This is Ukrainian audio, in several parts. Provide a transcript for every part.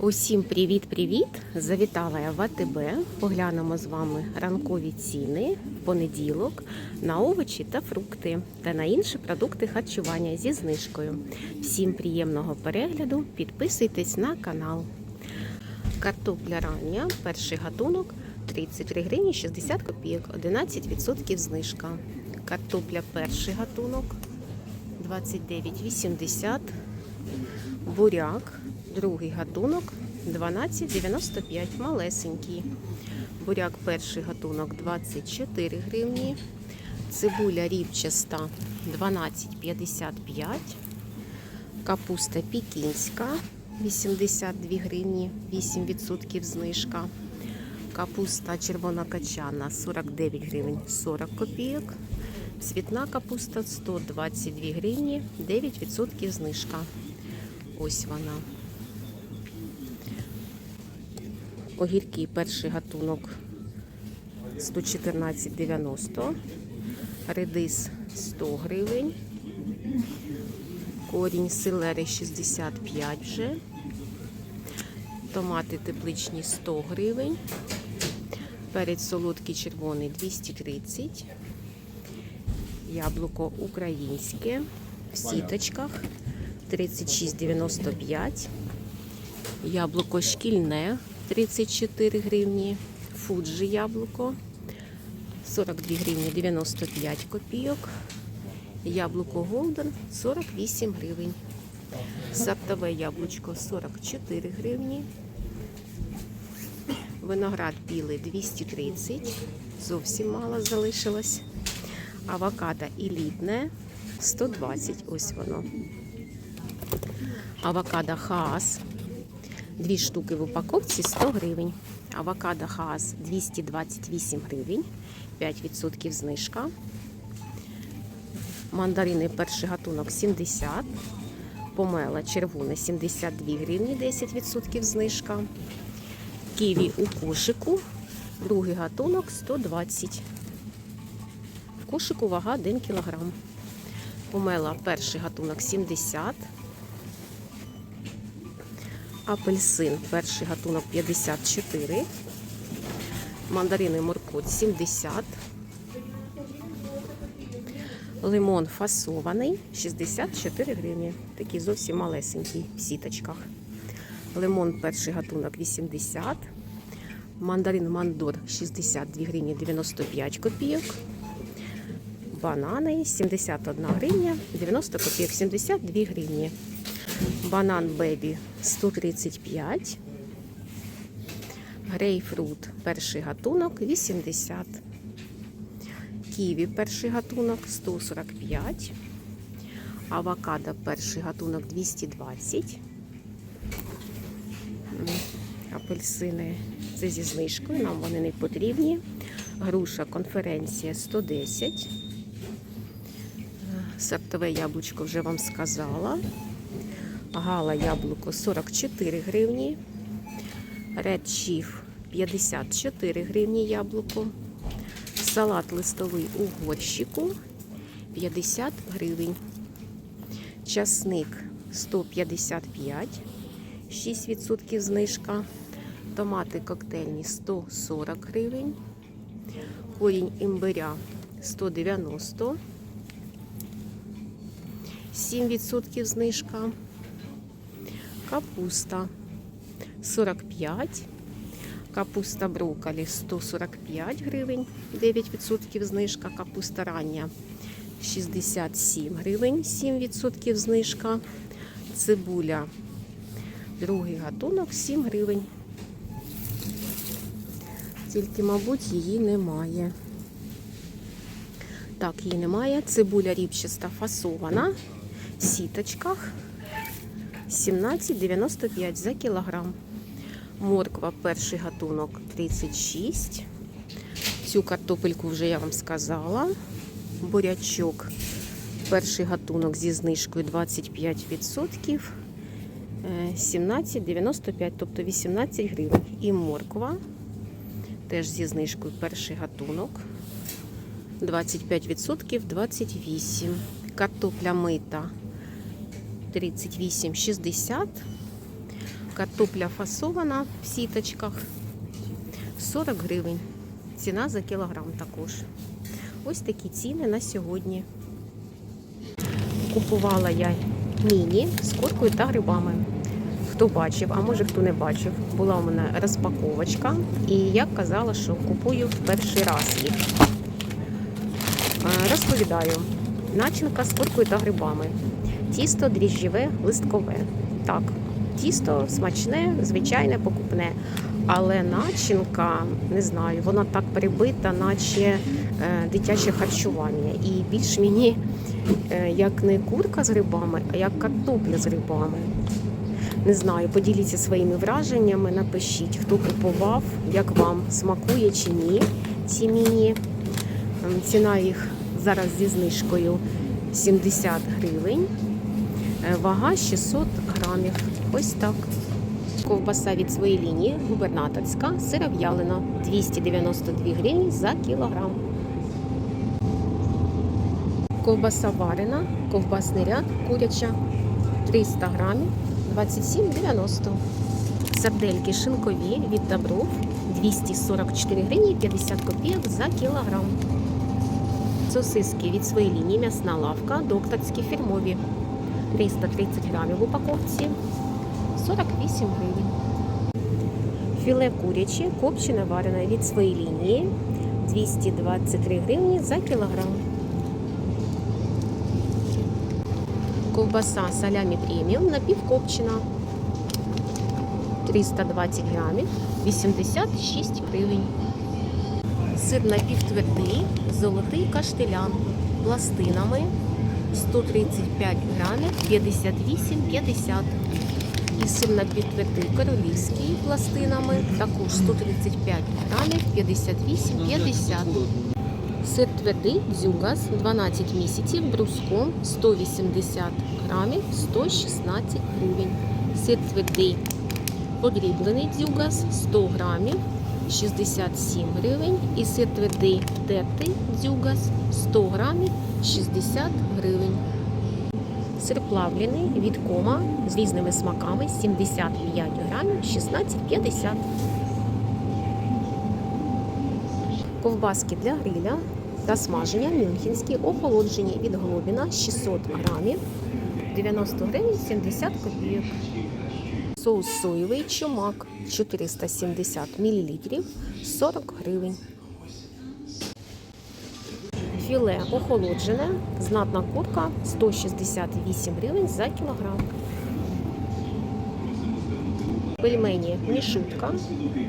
Усім привіт-привіт! Завітала я в АТБ. Поглянемо з вами ранкові ціни в понеділок на овочі та фрукти та на інші продукти харчування зі знижкою. Всім приємного перегляду! Підписуйтесь на канал. Картопля рання, перший гатунок 33 гривні 60 копійок, 11% знижка. Картопля перший гатунок 29,80. Буряк, другий гатунок 12,95, малесенький. Буряк перший гатунок 24 гривні. Цибуля рівчаста 12,55. Капуста пікінська 82 гривні, 8% знижка. Капуста червона качана 49 гривень 40 копійок. Цвітна капуста 122 гривні, 9% знижка. Ось вона. Огірки перший гатунок 114,90. Редис 100 гривень. Корінь селери 65 вже. Томати тепличні 100 гривень. Перець солодкий червоний 230. Яблуко українське в сіточках 36,95. Яблуко шкільне 34 гривні. Фуджі яблуко 42 гривні 95 копійок. Яблуко Голден 48 гривень. Саптове яблучко 44 гривні. Виноград білий 230. Зовсім мало залишилось. Авокадо елітне 120. Ось воно. Авокадо Хаас. Дві штуки в упаковці 100 гривень. Авокадо Хаас 228 гривень, 5% знижка. Мандарини перший гатунок 70. Помела червоне 72 гривні, 10% знижка. Ківі у кошику. Другий гатунок 120. В кошику вага 1 кг. Помела перший гатунок 70. Апельсин перший гатунок 54. Мандарини моркот 70. Лимон фасований 64 гривні. Такий зовсім малесенький в сіточках. Лимон перший гатунок 80. Мандарин мандор 62 гривні 95 копійок. Банани 71 гривня 90 копійок, 72 гривні. Банан бебі 135. Грейпфрут перший гатунок 80. Ківі перший гатунок 145. Авокадо перший гатунок 220. Апельсини це зі знижкою, нам вони не потрібні. Груша конференція 110. Септове яблучко вже вам сказала. Гала яблуко 44 гривні. Red Chief 54 гривні яблуко. Салат листовий у горщику 50 гривень. Часник 155, 6% знижка. Томати коктейльні 140 гривень. Корінь імбиря 190. 7% знижка. Капуста 45. Капуста брокколі 145 гривень, 9% знижка. Капуста рання 67 гривень, 7% знижка. Цибуля. Другий гатунок 7 гривень. Тільки, мабуть, її немає. Так, її немає. Цибуля ріпчаста фасована в сіточках 17,95 за кілограм. Морква перший гатунок 36. Цю картопельку вже я вам сказала. Бурячок перший гатунок зі знижкою 25%. е, 17,95, тобто 18 гривень. І морква теж зі знижкою перший гатунок. 25%, 28. Картопля мита 38,60. Картопля фасована в сіточках 40 гривень. Ціна за кілограм також. Ось такі ціни на сьогодні. Купувала я міні з куркою та грибами. Хто бачив, а може хто не бачив, була у мене розпаковочка, і я казала, що купую в перший раз їх. Е, Розповідаю, начинка з куркою та грибами. Тісто дріжджеве, листкове. Так, тісто смачне, звичайне, покупне. Але начинка, не знаю, вона так прибита, наче е, дитяче харчування. І більш мені е, як не курка з грибами, а як картопля з грибами. Не знаю, поділіться своїми враженнями, напишіть, хто купував, як вам смакує чи ні ці міні. Ціна їх зараз зі знижкою 70 гривень. Е, Вага 600 грамів. Ось так. Ковбаса від своєї лінії губернаторська, сиров'ялина 292 гривні за кілограм. Ковбаса варена, ковбасний ряд, куряча 300 грамів 27,90. Сардельки шинкові від Добров 244 гривні 50 копійок за кілограм. Сосиски від своєї лінії м'ясна лавка, докторські фірмові 330 грамів в упаковці 48 гривень. Філе куряче, копчене варене від своєї лінії 223 гривні за кілограм. Ковбаса салямі преміум напівкопчена 320 грамів 86 гривень. Сир напівтвердий, золотий каштелян пластинами 135 грамів 58,50. І сир напівтвердий королівський пластинами також 135 грамів 58,50. Сир твердий дзюгас 12 місяців бруском 180 грамів 116 гривень. Сир твердий подріблений дзюгас 100 грамів 67 гривень. І сир твердий дзюгас 100 грамів 60 гривень. Сир плавлений від кома з різними смаками 75 грамів 16,50. Ковбаски для гриля та смаження мюнхенські охолоджені від Глобіна 600 грамів 90 гривень 70 копійок. Соус соєвий чумак 470 мл 40 гривень. Філе охолоджене, знатна курка 168 гривень за кілограм. Пельмені мішутка,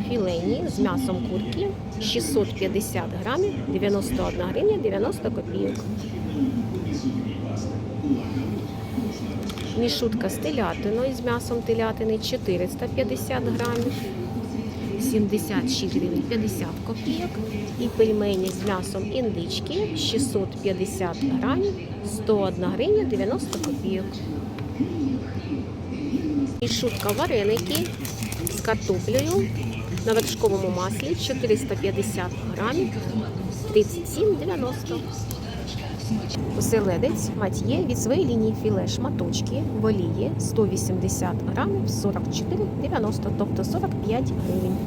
філейні з м'ясом курки 650 грамів 91 гривня 90 копійок. Мішутка з телятиною з м'ясом телятини 450 грамів 76 гривень 50 копійок. І пельмені з м'ясом індички 650 грамів 101 гривня 90 копійок. І шутка вареники з картоплею на вершковому маслі 450 грамів 37,90. Оселедець мат'є від своєї лінії філе шматочки в олії 180 грамів 44,90, тобто 45 гривень.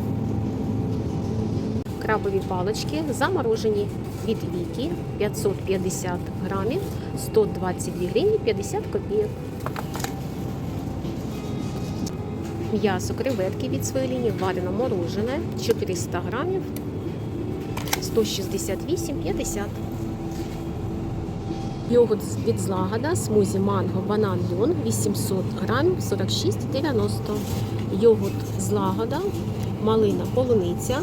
Крабові палички заморожені від віки 550 грамів 122 гривні 50 копійок. М'ясо креветки від своєї лінії варено морожене 400 грамів 168,50. Йогурт від злагода, смузі манго, банан, льон 800 грамів 46,90. Йогурт злагода, малина, полуниця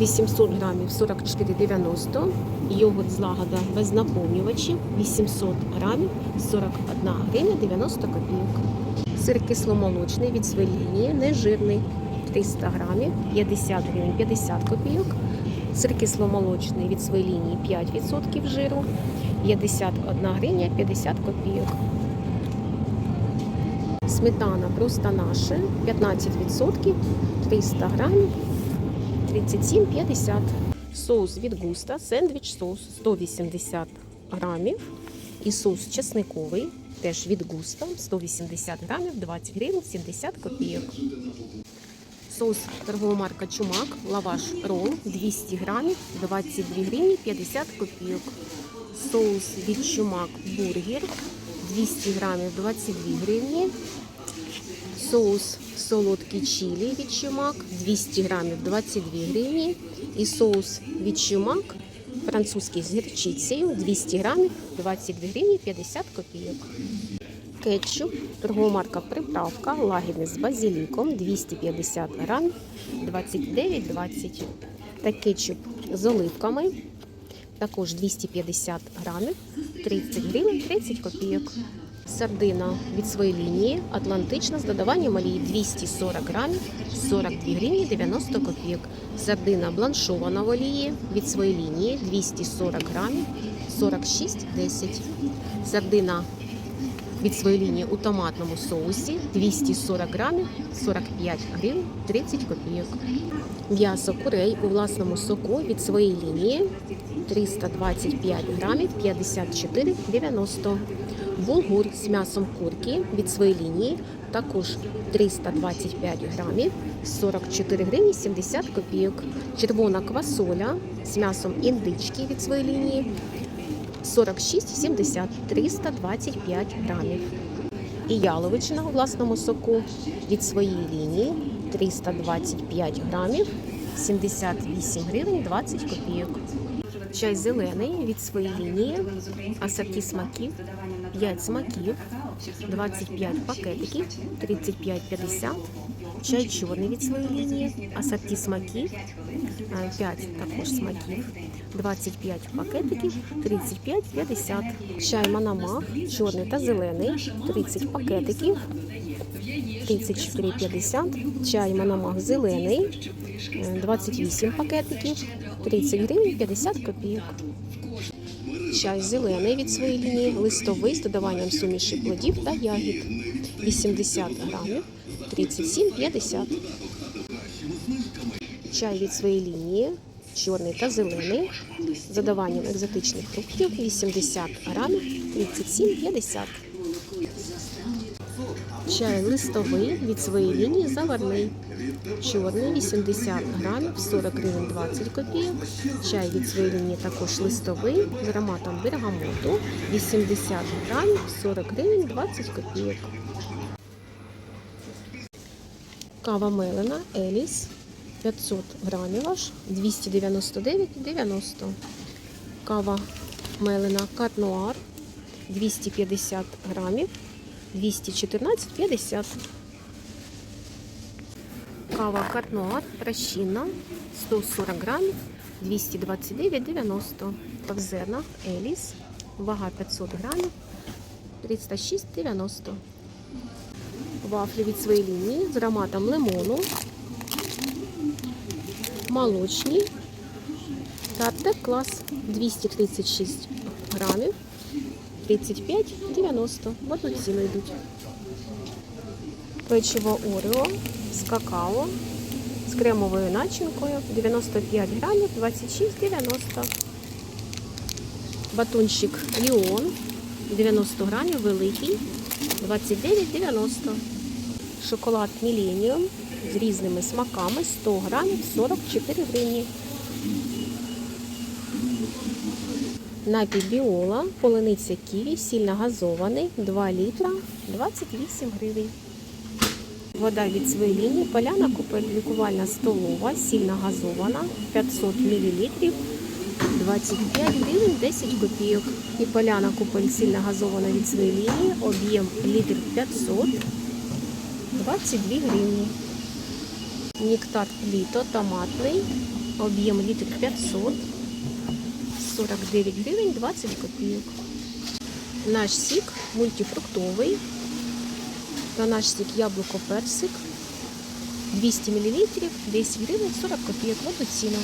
800 грамів 44,90. Йогурт злагода без наповнювачів 800 грамів 41 гривня 90 копійок. Сир кисломолочний від свинини, нежирний 300 грамів 50 гривень 50 копійок. Сир кисломолочний від своєї лінії 5% жиру 51 гривня 50 копійок. Сметана просто наша 15% 300 грамів 37,50. Соус від густа, сендвіч соус 180 грамів. І соус чесниковий теж від густа 180 грамів, 20 гривень, 70 копійок. Соус торгова марка Чумак, лаваш рол 200 грамів, 22 гривні 50 копійок. Соус від Чумак бургер 200 грамів, 22 гривні. Соус солодкий чилі від Чумак 200 грамів, 22 гривні. І соус від Чумак французький з гірчицею 200 грамів, 22 гривні 50 копійок. Кетчуп, торгова марка Приправка, лагідний з базиліком 250 грамів, 29,20. Та кетчуп з оливками, також 250 грамів, 30 гривень, 30 копійок. Сардина від своєї лінії Атлантична з додаванням олії 240 грамів, 42 гривні 90 копійок. Сардина бланшована в олії від своєї лінії 240 грамів, 46,10. Сардина від своєї лінії у томатному соусі 240 грамів, 45 гривень, 30 копійок. М'ясо курей у власному соку від своєї лінії 325 грамів, 54,90. Булгур з м'ясом курки від своєї лінії також 325 грамів, 44 гривні 70 копійок. Червона квасоля з м'ясом індички від своєї лінії 46,70 325 грамів. І яловичина у власному соку від своєї лінії 325 грамів, 78 гривень 20 копійок. Чай зелений від своєї лінії, асорті смаків, 5 смаків, 25 пакетиків, 35,50. Чай чорний від своєї лінії, асорті смаків, 5 також смаків, 25 пакетиків, 35,50. Чай Манамах, чорний та зелений, 30 пакетиків, 34,50. Чай Манамах зелений, е, 28 пакетиків, 30 гривень 50 копійок. Чай зелений від своєї лінії, листовий з додаванням суміші плодів та ягід. 80 грамів, 37,50. Чай від своєї лінії, чорний та зелений, з додаванням екзотичних фруктів 80 грамів, 37,50. Чай листовий від своєї лінії заварний. Чорний 80 грамів, 40 гривень 20 копійок. Чай від своєї лінії також листовий з ароматом бергамоту 80 грамів, 40 гривень 20 копійок. Кава мелена Еліс 500 грамів аж 299,90. Кава мелена Кат-Нуар 250 грамів 214,50. Кава Карнуар розчинна 140 грамів 229,90. Павзерна Еліс, вага 500 грамів 306,90. Вафлі від своєї лінії з ароматом лимону. Молочні. Тартек клас 236 грамів 35,90. В одну ціну йдуть. Печиво Орео з какао з кремовою начинкою 95 грамів 26,90. Батончик Ліон 90 грамів великий 29,90. Шоколад Міленіум з різними смаками 100 грамів 44 гривні. Напій Біола, полуниця ківі, сильно газований, 2 літра, 28 гривень. Вода від своєї лінії, поляна лікувальна столова, сильно газована, 500 мл, 25 гривень, 10 копійок. І поляна купель сильно газована від своєї об'єм літр 500, 22 гривні. Нектар літо томатний, об'єм літр 500, 49 гривень 20 копійок. Наш сік мультифруктовий. Та наш сік яблуко персик 200 мл, 10 гривень 40 копійок Вот ціну.